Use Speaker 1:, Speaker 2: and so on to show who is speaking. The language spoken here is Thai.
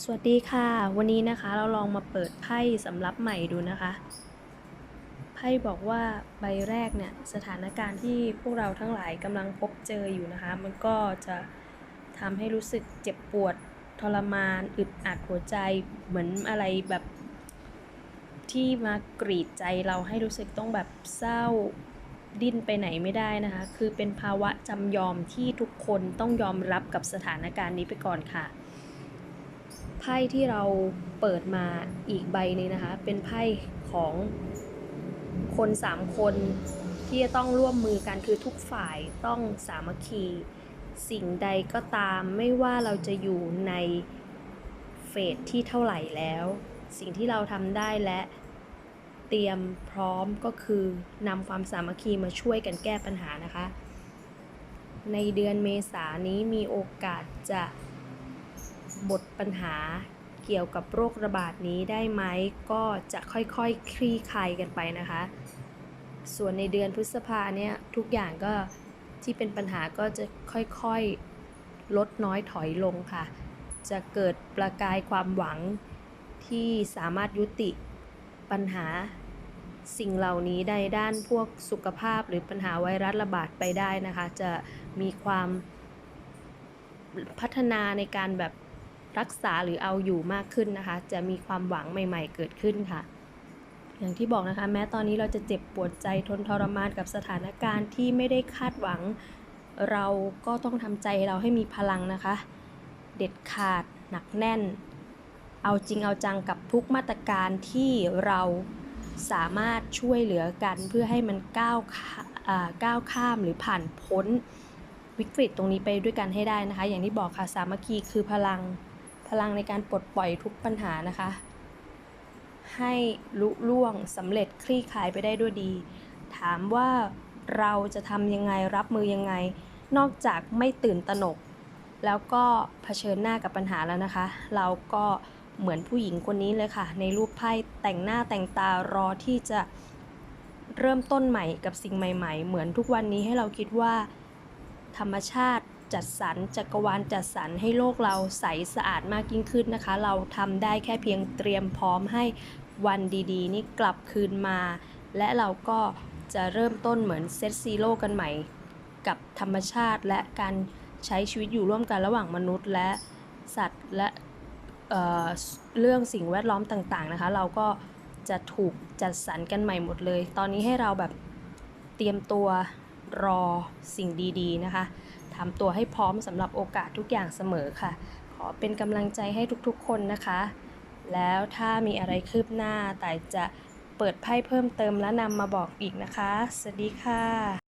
Speaker 1: สวัสดีค่ะ วันนี้นะคะเราลองมาเปิดไพ่สำรับใหม่ดูนะคะ ไพ่บอกว่าใบแรกเนี่ยสถานการณ์ที่พวกเราทั้งหลายกำลังพบเจออยู่นะคะ มันก็จะทำให้รู้สึกเจ็บปวดทรมานอึดอัดหัวใจเหมือนอะไรแบบที่มากรีดใจเราให้รู้สึกต้องแบบเศร้าดิ้นไปไหนไม่ได้นะคะ คือเป็นภาวะจำยอมที่ทุกคนต้องยอมรับกับสถานการณ์นี้ไปก่อนค่ะ ไพ่ที่เราเปิดมาอีกใบนึงนะคะ เป็นไพ่ของคนสามคนที่จะต้องร่วมมือกันคือทุกฝ่ายต้องสามัคคี สิ่งใดก็ตามไม่ว่าเราจะอยู่ในเฟสที่เท่าไหร่แล้ว สิ่งที่เราทำได้และเตรียมพร้อมก็คือนำความสามัคคีมาช่วยกันแก้ปัญหานะคะ ในเดือนเมษานี้มีโอกาสจะ หมดปัญหาเกี่ยวกับโรคระบาดนี้ได้ไหมก็จะค่อยๆคคลี่คลายกันไปนะคะ ส่วนในเดือนพฤษภาเนี่ยทุกอย่างก็ที่เป็นปัญหาก็จะค่อยๆลดน้อยถอยลงค่ะ จะเกิดประกายความหวังที่สามารถยุติปัญหาสิ่งเหล่านี้ในด้านพวกสุขภาพหรือปัญหาไวรัสระบาดไปได้นะคะ จะมีความพัฒนาในการแบบ รักษาหรือเอาอยู่มากขึ้นนะคะ จะมีความหวังใหม่ ๆ เกิดขึ้นค่ะ อย่างที่บอกนะคะ แม้ตอนนี้เราจะเจ็บปวดใจทนทรมานกับสถานการณ์ที่ไม่ได้คาดหวัง เราก็ต้องทำใจเราให้มีพลังนะคะ เด็ดขาดหนักแน่น เอาจริงเอาจังกับทุกมาตรการที่เราสามารถช่วยเหลือกันเพื่อให้มันก้าวข้าอ่าก้าวข้ามหรือผ่านพ้นวิกฤตตรงนี้ไปด้วยกันให้ได้นะคะ อย่างที่บอกค่ะ สามัคคีคือพลัง ลังในการปลดปล่อยทุกปัญหานะคะ ให้ลุล่วงสำเร็จคลี่คลายไปได้ด้วยดี ถามว่าเราจะทำยังไงรับมือยังไง นอกจากไม่ตื่นตระหนก แล้วก็เผชิญหน้ากับปัญหาแล้วนะคะ เราก็เหมือนผู้หญิงคนนี้เลยค่ะ ในรูปไพ่แต่งหน้าแต่งตารอที่จะเริ่มต้นใหม่กับสิ่งใหม่ ๆ เหมือนทุกวันนี้ให้เราคิดว่า ธรรมชาติ จัดสรรจักรวาลจัดสรรให้โลกเราใสสะอาดมากยิ่งขึ้นนะคะ เราทำได้แค่เพียงเตรียมพร้อมให้วันดีๆ นี่กลับคืนมา และเราก็จะเริ่มต้นเหมือนเซตซีโร่กันใหม่ กับธรรมชาติและการใช้ชีวิตอยู่ร่วมกันระหว่างมนุษย์และสัตว์และเเรื่องสิ่งแวดล้อมต่างๆนะคะ เราก็จะถูกจัดสรรกันใหม่หมดเลย ตอนนี้ให้เราแบบเตรียมตัวรอสิ่งดีๆนะคะ ทำตัวให้พร้อมสำหรับโอกาสทุกอย่างเสมอค่ะ ขอเป็นกำลังใจให้ทุกๆ คนนะคะ แล้วถ้ามีอะไรคืบหน้าแต่จะเปิดไพ่เพิ่มเติมและนำมาบอกอีกนะคะ สวัสดีค่ะ